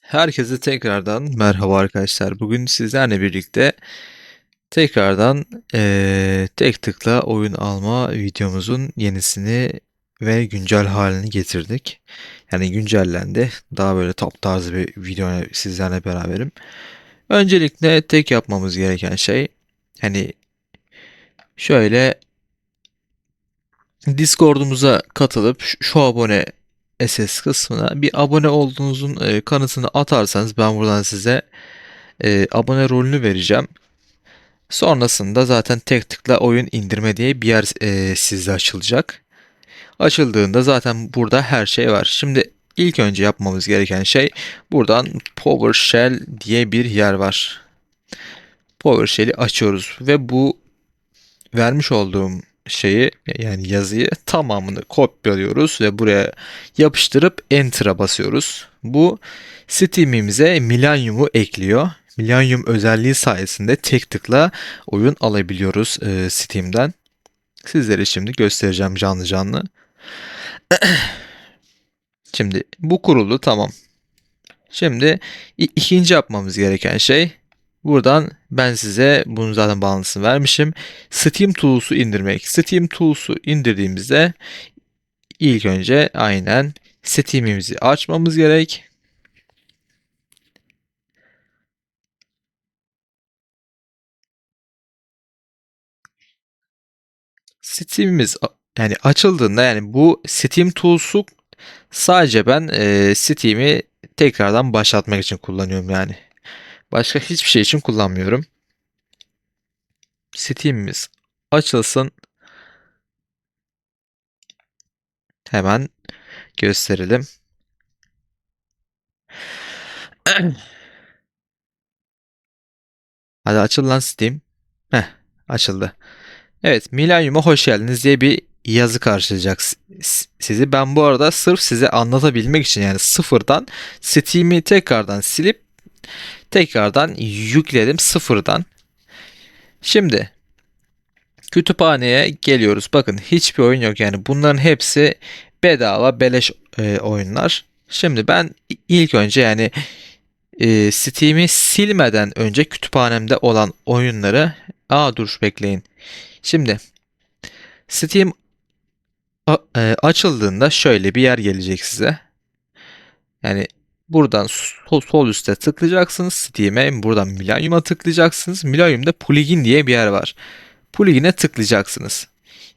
Herkese tekrardan merhaba arkadaşlar. Bugün sizlerle birlikte tekrardan eee, tek tıkla oyun alma videomuzun yenisini ve güncel halini getirdik. Yani güncellendi. Daha böyle top tarzı bir video sizlerle beraberim. Öncelikle tek yapmamız gereken şey hani şöyle Discord'umuza katılıp şu abone SS kısmına bir abone olduğunuzun e, kanıtını atarsanız ben buradan size e, abone rolünü vereceğim. Sonrasında zaten tek tıkla oyun indirme diye bir yer e, sizde açılacak. Açıldığında zaten burada her şey var. Şimdi ilk önce yapmamız gereken şey buradan PowerShell diye bir yer var. PowerShell'i açıyoruz ve bu vermiş olduğum şeyi yani yazıyı tamamını kopyalıyoruz ve buraya yapıştırıp Enter'a basıyoruz. Bu Steam'imize Millennium'u ekliyor. Millennium özelliği sayesinde tek tıkla oyun alabiliyoruz e, Steam'den. Sizlere şimdi göstereceğim canlı canlı. Şimdi bu kuruldu tamam. Şimdi ikinci yapmamız gereken şey buradan ben size bunun zaten bağlantısını vermişim. Steam Tools'u indirmek. Steam Tools'u indirdiğimizde ilk önce aynen Steam'imizi açmamız gerek. Steam'imiz yani açıldığında yani bu Steam Tools'u sadece ben e, Steam'i tekrardan başlatmak için kullanıyorum yani. Başka hiçbir şey için kullanmıyorum. Steam'imiz açılsın. Hemen gösterelim. Hadi açıl lan Steam. Heh, açıldı. Evet, Millennium'a hoş geldiniz diye bir yazı karşılayacak sizi. Ben bu arada sırf size anlatabilmek için yani sıfırdan Steam'i tekrardan silip tekrardan yükledim sıfırdan. Şimdi kütüphaneye geliyoruz. Bakın hiçbir oyun yok yani bunların hepsi bedava beleş e, oyunlar. Şimdi ben ilk önce yani e, Steam'i silmeden önce kütüphanemde olan oyunları Aa dur bekleyin. Şimdi Steam e, açıldığında şöyle bir yer gelecek size. Yani buradan sol, üstte tıklayacaksınız Steam'e. Buradan Millennium'a tıklayacaksınız. Millennium'da plugin diye bir yer var. Plugin'e tıklayacaksınız.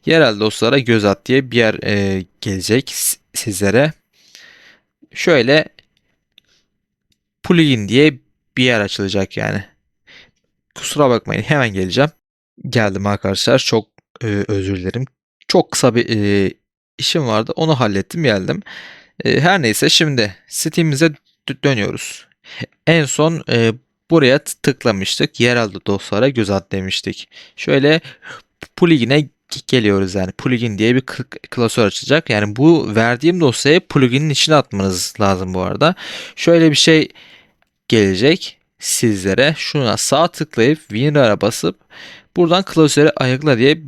Yerel dostlara göz at diye bir yer e, gelecek sizlere. Şöyle plugin diye bir yer açılacak yani. Kusura bakmayın hemen geleceğim. Geldim arkadaşlar. Çok e, özür dilerim. Çok kısa bir e, işim vardı. Onu hallettim geldim. E, her neyse şimdi Steam'imize dönüyoruz. En son e, buraya tıklamıştık. Yerel dosyalara göz at demiştik. Şöyle plugin'e geliyoruz yani. Plugin diye bir klasör açacak. Yani bu verdiğim dosyayı plugin'in içine atmanız lazım bu arada. Şöyle bir şey gelecek sizlere. Şuna sağ tıklayıp WinRAR'a basıp buradan klasörü ayıkla diye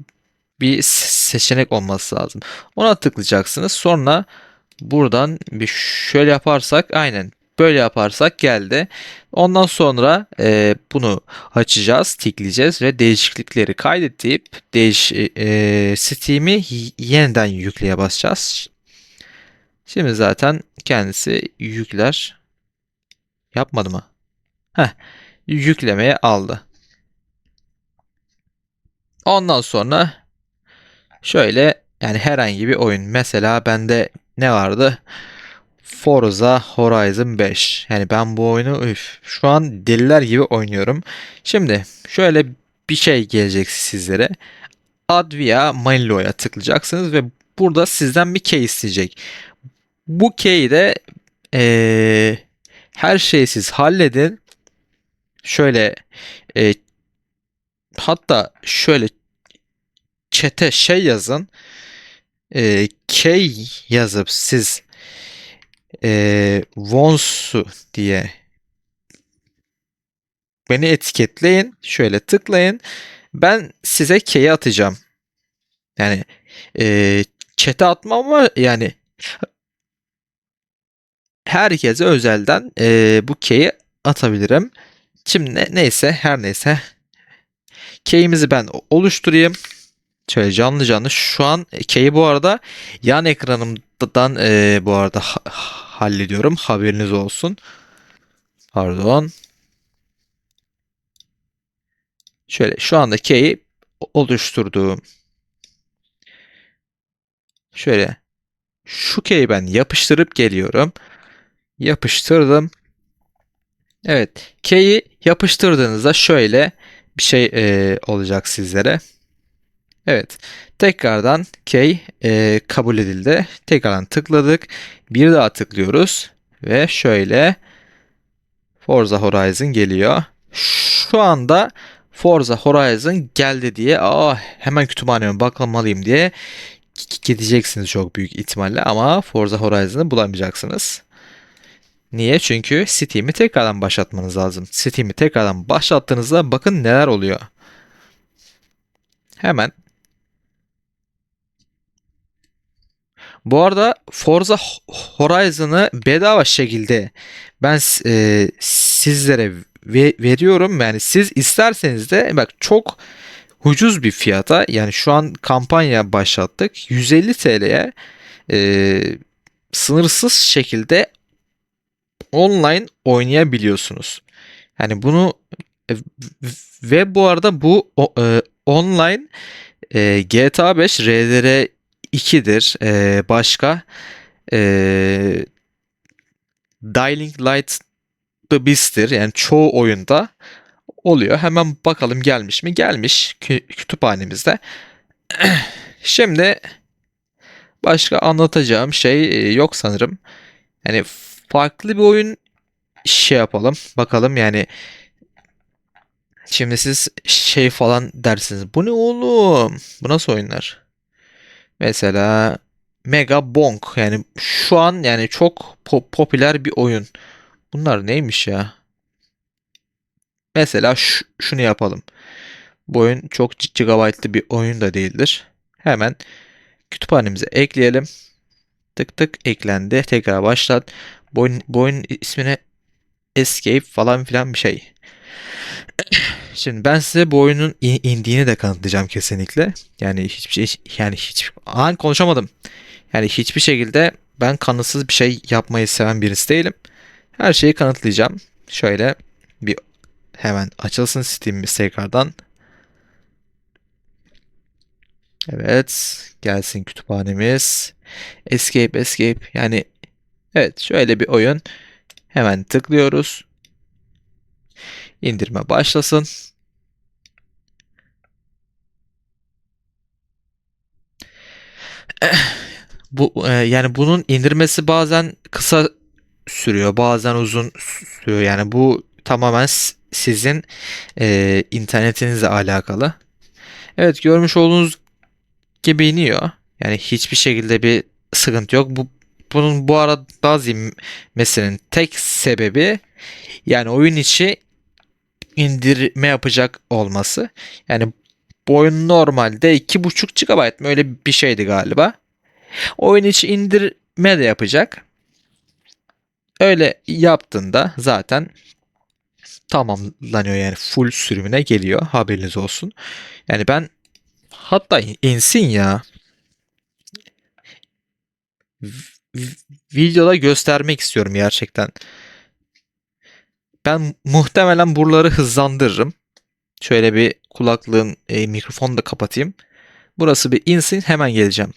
bir seçenek olması lazım. Ona tıklayacaksınız. Sonra buradan bir şöyle yaparsak aynen böyle yaparsak geldi. Ondan sonra e, bunu açacağız, tikleyeceğiz ve değişiklikleri kaydedip değiş e, Steam'i yeniden yükleye basacağız. Şimdi zaten kendisi yükler. Yapmadı mı? Heh, yüklemeye aldı. Ondan sonra şöyle yani herhangi bir oyun. Mesela bende ne vardı? Forza Horizon 5. Yani ben bu oyunu üf, şu an deliler gibi oynuyorum. Şimdi şöyle bir şey gelecek sizlere. Advia Manilo'ya tıklayacaksınız ve burada sizden bir key isteyecek. Bu key'i de ee, her şeyi siz halledin. Şöyle e, hatta şöyle çete şey yazın. E, K yazıp siz e, Wons'u diye beni etiketleyin. Şöyle tıklayın. Ben size K'yi atacağım. Yani e, chat'e atmam ama yani herkese özelden e, bu key'i atabilirim. Şimdi ne- neyse her neyse key'imizi ben oluşturayım. Şöyle canlı canlı şu an key'i bu arada yan ekranımdan e, bu arada ha- hallediyorum. Haberiniz olsun. Pardon. Şöyle şu anda key'i oluşturduğum şöyle şu key'i ben yapıştırıp geliyorum. Yapıştırdım. Evet. Key'i yapıştırdığınızda şöyle bir şey e, olacak sizlere. Evet. Tekrardan key e, kabul edildi. Tekrardan tıkladık. Bir daha tıklıyoruz. Ve şöyle Forza Horizon geliyor. Şu anda Forza Horizon geldi diye aa hemen kütüphaneme bakmalıyım diye gideceksiniz çok büyük ihtimalle ama Forza Horizon'ı bulamayacaksınız. Niye? Çünkü Steam'i tekrardan başlatmanız lazım. Steam'i tekrardan başlattığınızda bakın neler oluyor. Hemen. Bu arada Forza Horizon'ı bedava şekilde ben e, sizlere ve, veriyorum. Yani siz isterseniz de bak çok ucuz bir fiyata yani şu an kampanya başlattık. 150 TL'ye e, sınırsız şekilde online oynayabiliyorsunuz. Yani bunu e, ve bu arada bu e, online e, GTA 5 RDR 2'dir. E, başka e, Dying Light The Beast'tir. Yani çoğu oyunda oluyor. Hemen bakalım gelmiş mi? Gelmiş kü- kütüphanemizde. Şimdi başka anlatacağım şey e, yok sanırım. Yani farklı bir oyun şey yapalım. Bakalım yani şimdi siz şey falan dersiniz. Bu ne oğlum? Bu nasıl oyunlar? Mesela Mega Bonk yani şu an yani çok po- popüler bir oyun. Bunlar neymiş ya? Mesela şu- şunu yapalım. Bu oyun çok GB'lı bir oyun da değildir. Hemen kütüphanemize ekleyelim. Tık tık eklendi. Tekrar başlat. Bu oyun, bu oyunun ismine Escape falan filan bir şey. Şimdi ben size bu oyunun in- indiğini de kanıtlayacağım kesinlikle. Yani hiçbir şey yani hiç an konuşamadım. Yani hiçbir şekilde ben kanıtsız bir şey yapmayı seven birisi değilim. Her şeyi kanıtlayacağım. Şöyle bir hemen açılsın Steam'imiz tekrardan. Evet, gelsin kütüphanemiz. Escape, escape. Yani evet, şöyle bir oyun. Hemen tıklıyoruz. İndirme başlasın. Bu e, yani bunun indirmesi bazen kısa sürüyor, bazen uzun sürüyor. Yani bu tamamen sizin e, internetinizle alakalı. Evet, görmüş olduğunuz gibi iniyor. Yani hiçbir şekilde bir sıkıntı yok. Bu bunun bu arada bazı meselenin tek sebebi yani oyun içi indirme yapacak olması. Yani bu oyun normalde 2.5 GB mı öyle bir şeydi galiba. Oyun içi indirme de yapacak. Öyle yaptığında zaten tamamlanıyor yani full sürümüne geliyor. Haberiniz olsun. Yani ben hatta insin ya. Videoda göstermek istiyorum gerçekten. Ben muhtemelen buraları hızlandırırım. Şöyle bir kulaklığın e, mikrofonu da kapatayım. Burası bir insin hemen geleceğim.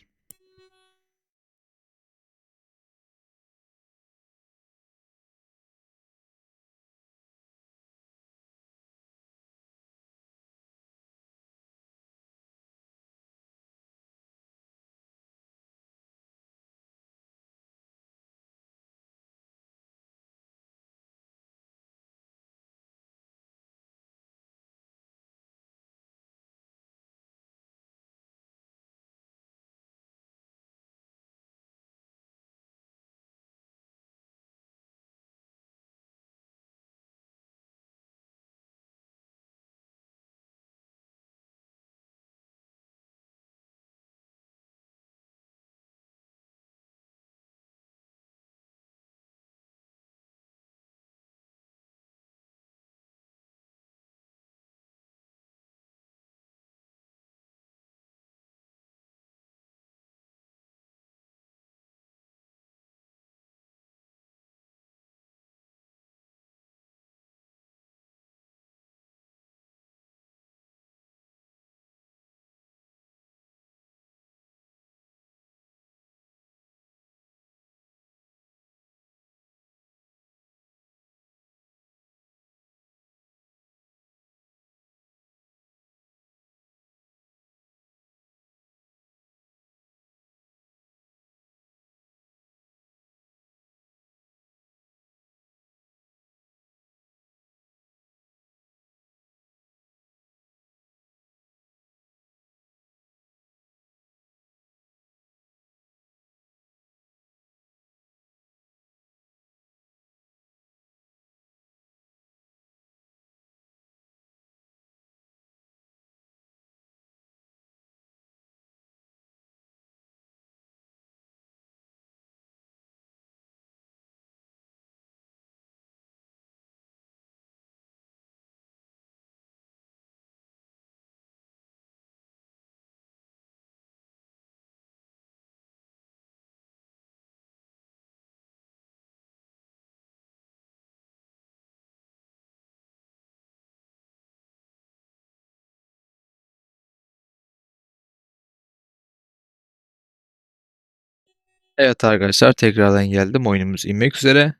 Evet arkadaşlar tekrardan geldim. Oyunumuz inmek üzere.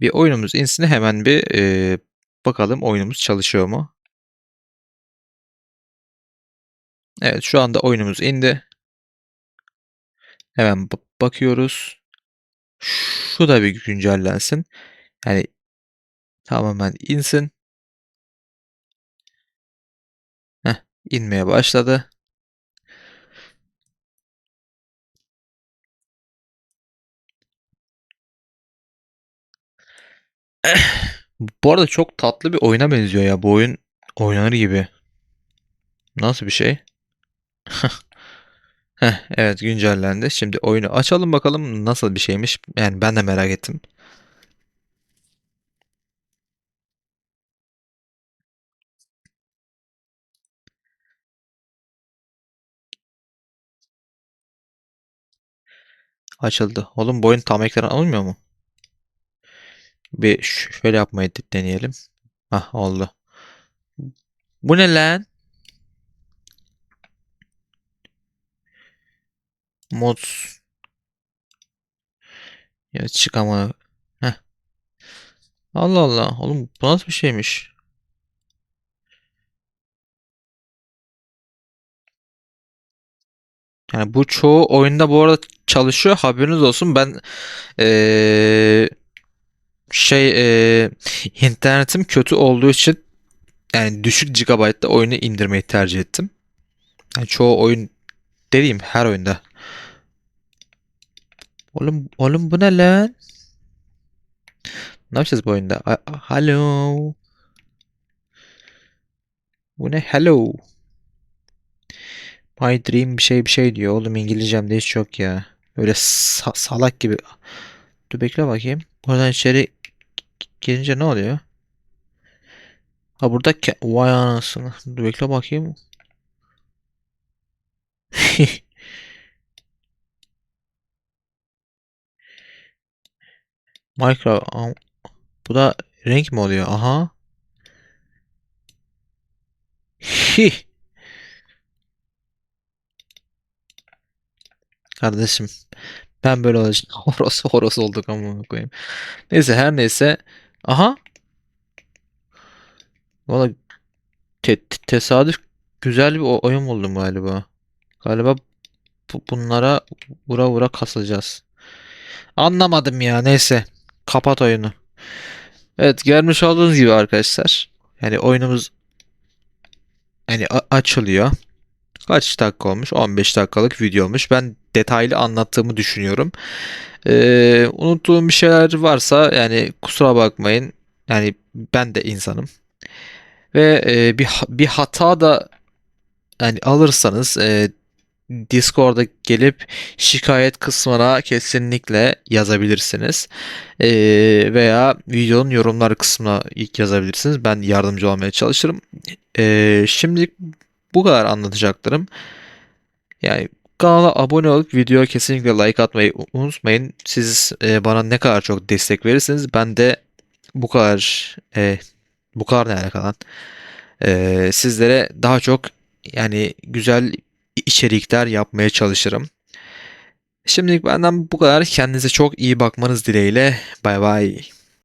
Bir oyunumuz insin hemen bir e, bakalım oyunumuz çalışıyor mu? Evet şu anda oyunumuz indi. Hemen bakıyoruz. Şu da bir güncellensin. Yani tamamen insin. Heh, inmeye başladı. Bu arada çok tatlı bir oyuna benziyor ya. Bu oyun oynanır gibi. Nasıl bir şey? Heh, evet güncellendi. Şimdi oyunu açalım bakalım nasıl bir şeymiş. Yani ben de merak ettim. Açıldı. Oğlum bu oyun tam ekran alınmıyor mu? Bir şöyle yapmayı deneyelim. Hah oldu. Bu ne lan? Mods. Ya çık ama. Heh. Allah Allah. Oğlum bu nasıl bir şeymiş? Yani bu çoğu oyunda bu arada çalışıyor. Haberiniz olsun. Ben ee, şey ee, internetim kötü olduğu için yani düşük gigabaytta oyunu indirmeyi tercih ettim. Yani çoğu oyun dediğim her oyunda. Oğlum oğlum bu ne lan? Ne yapacağız bu oyunda? Hello. Bu ne? Hello. My dream bir şey bir şey diyor. Oğlum İngilizcem de hiç yok ya. Öyle sa- salak gibi. Dur bekle bakayım. Buradan içeri girince ne oluyor? Ha burada vay anasını. Dur bekle bakayım. Minecraft. Bu da renk mi oluyor? Aha. Hi. Kardeşim ben böyle olacağım. Horoz horoz olduk ama koyayım. Neyse her neyse. Aha. Valla te- te- tesadüf güzel bir oyun buldum galiba. Galiba bu- bunlara vura vura kasılacağız. Anlamadım ya neyse. Kapat oyunu. Evet görmüş olduğunuz gibi arkadaşlar. Yani oyunumuz yani a- açılıyor. Kaç dakika olmuş? 15 dakikalık video olmuş. Ben detaylı anlattığımı düşünüyorum. Ee, unuttuğum bir şeyler varsa yani kusura bakmayın. Yani ben de insanım. Ve e, bir bir hata da yani alırsanız e, Discord'a gelip şikayet kısmına kesinlikle yazabilirsiniz. E, veya videonun yorumlar kısmına ilk yazabilirsiniz. Ben yardımcı olmaya çalışırım. E, şimdilik bu kadar anlatacaklarım. Yani kanala abone olup videoya kesinlikle like atmayı unutmayın. Siz e, bana ne kadar çok destek verirsiniz ben de bu kadar e, bu kadar ne alaka lan? E, sizlere daha çok yani güzel içerikler yapmaya çalışırım. Şimdilik benden bu kadar. Kendinize çok iyi bakmanız dileğiyle. Bay bay.